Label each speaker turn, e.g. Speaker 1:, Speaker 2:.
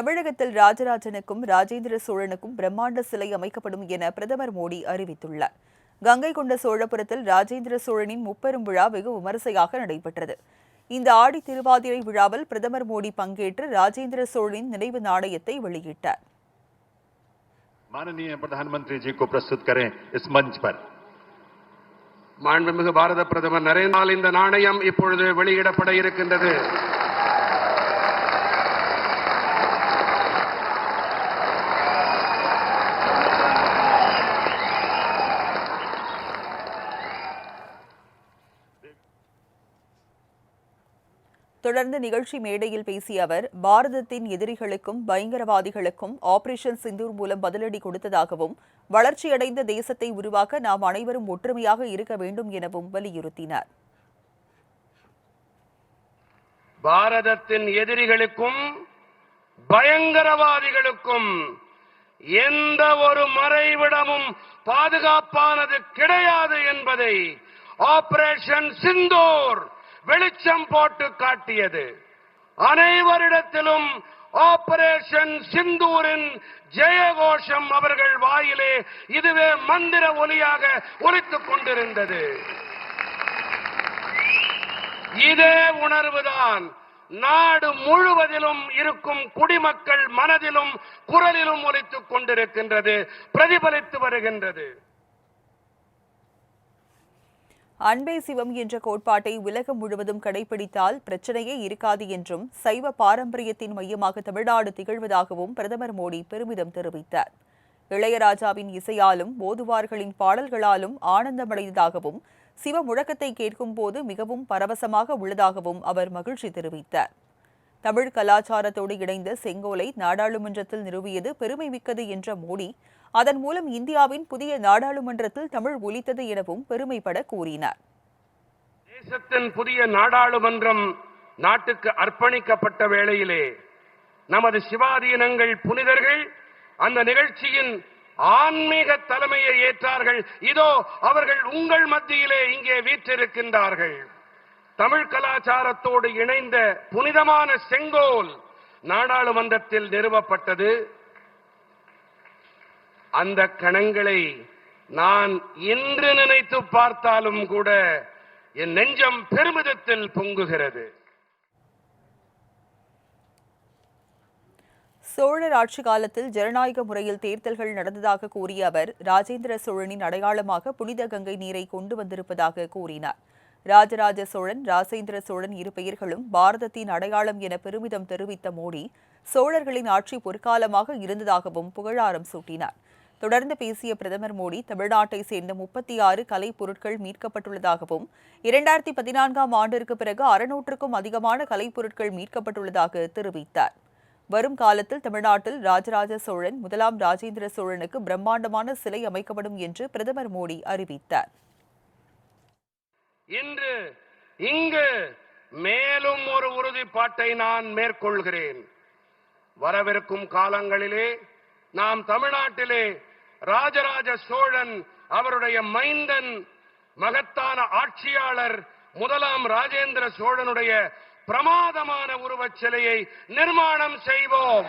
Speaker 1: தமிழகத்தில் ராஜராஜனுக்கும் ராஜேந்திர சோழனுக்கும் பிரம்மாண்ட சிலை அமைக்கப்படும் என பிரதமர் மோடி அறிவித்துள்ளார். கங்கை கொண்ட சோழபுரத்தில் ராஜேந்திர சோழனின் முப்பெரும் விழா வெகு விமரிசையாக நடைபெற்றது. இந்த ஆடி திருவாதிரை விழாவில் பிரதமர் மோடி பங்கேற்று ராஜேந்திர சோழனின் நினைவு நாணயத்தை வெளியிட்டார்.
Speaker 2: மாண்புமிகு பாரத பிரதமர் நரேந்திர இந்த நாணயம் இப்பொழுது வெளியிடப்பட இருக்கின்றது.
Speaker 1: தொடர்ந்து நிகழ்ச்சி மேடையில் பேசிய அவர் பாரதத்தின் எதிரிகளுக்கும் பயங்கரவாதிகளுக்கும் ஆபரேஷன் சிந்தூர் மூலம் பதிலடி கொடுத்ததாகவும் வளர்ச்சியடைந்த தேசத்தை உருவாக்க நாம் அனைவரும் ஒற்றுமையாக இருக்க வேண்டும் எனவும் வலியுறுத்தினார்.
Speaker 2: பாரதத்தின் எதிரிகளுக்கும் பயங்கரவாதிகளுக்கும் எந்த ஒரு மறைவிடமும் பாதுகாப்பானது கிடையாது என்பதை ஆபரேஷன் சிந்தூர் வெளிச்சம் போட்டு காட்டியது. அனைவரிடத்திலும் ஆபரேஷன் சிந்தூரின் ஜெயகோஷம் அவர்கள் வாயிலே இதுவே மந்திர ஒலியாக ஒலித்துக் கொண்டிருந்தது. இதே உணர்வுதான் நாடு முழுவதிலும் இருக்கும் குடிமக்கள் மனதிலும் குரலிலும் ஒலித்துக் கொண்டிருக்கின்றது பிரதிபலித்து வருகின்றது.
Speaker 1: அன்பே சிவம் என்ற கோட்பாட்டை உலகம் முழுவதும் கடைபிடித்தால் பிரச்சனையே இருக்காது என்றும் சைவ பாரம்பரியத்தின் மையமாக தமிழ்நாடு திகழ்வதாகவும் பிரதமர் மோடி பெருமிதம் தெரிவித்தார். இளையராஜாவின் இசையாலும் ஓதுவார்களின் பாடல்களாலும் ஆனந்தமடைந்ததாகவும் சிவ முழக்கத்தை கேட்கும் போது மிகவும் பரவசமாக உள்ளதாகவும் அவர் மகிழ்ச்சி தெரிவித்தார். தமிழ் கலாச்சாரத்தோடு இணைந்த செங்கோலை நாடாளுமன்றத்தில் நிறுவியது பெருமை மிக்கது என்ற மோடி அதன் மூலம் இந்தியாவின் புதிய நாடாளுமன்றத்தில் தமிழ் ஒலித்தது எனவும் பெருமைப்பட கூறினார்.
Speaker 2: தேசத்தின் புதிய நாடாளுமன்றம் நாட்டுக்கு அர்ப்பணிக்கப்பட்ட வேளையிலே நமது சிவாதீனங்கள் புனிதர்கள் அந்த நிகழ்ச்சியின் ஆன்மீக தலைமையை ஏற்றார்கள். இதோ அவர்கள் உங்கள் மத்தியிலே இங்கே வீற்றிருக்கின்றார்கள். தமிழ் கலாச்சாரத்தோடு இணைந்த புனிதமான செங்கோல் நாடாளுமன்றத்தில் நிறுவப்பட்டது. அந்த கணங்களை நான் இன்று நினைத்து பார்த்தாலும் கூட என் நெஞ்சம் பெருமிதத்தில் பொங்குகிறது.
Speaker 1: சோழர் ஆட்சி காலத்தில் ஜனநாயக முறையில் தேர்தல்கள் நடந்ததாக கூறிய அவர் ராஜேந்திர சோழனின் அடையாளமாக புனித கங்கை நீரை கொண்டு வந்திருப்பதாக கூறினார். ராஜராஜ சோழன் ராசேந்திர சோழன் இரு பெயர்களும் பாரதத்தின் அடையாளம் என பெருமிதம் தெரிவித்த மோடி சோழர்களின் ஆட்சி பொற்காலமாக இருந்ததாகவும் புகழாரம் சூட்டினார். தொடர்ந்து பேசிய பிரதமர் மோடி தமிழ்நாட்டை சேர்ந்த முப்பத்தி ஆறு கலை பொருட்கள் மீட்கப்பட்டுள்ளதாகவும் இரண்டாயிரத்தி பதினான்காம் ஆண்டிற்கு பிறகு அறுநூற்றுக்கும் அதிகமான கலைப்பொருட்கள் மீட்கப்பட்டுள்ளதாக தெரிவித்தார். வரும் காலத்தில் தமிழ்நாட்டில் ராஜராஜ சோழன் முதலாம் ராஜேந்திர சோழனுக்கு பிரம்மாண்டமான சிலை அமைக்கப்படும் என்று பிரதமர் மோடி அறிவித்தார்.
Speaker 2: இன்று இங்கு மேலும் ஒரு உறுதிப்பாட்டை நான் மேற்கொள்கிறேன். வரவிருக்கும் காலங்களிலே நாம் தமிழ்நாட்டிலே ராஜராஜ சோழன் அவருடைய மைந்தன் மகத்தான ஆட்சியாளர் முதலாம் ராஜேந்திர சோழனுடைய பிரமாதமான உருவச் சிலையை நிர்மாணம் செய்வோம்.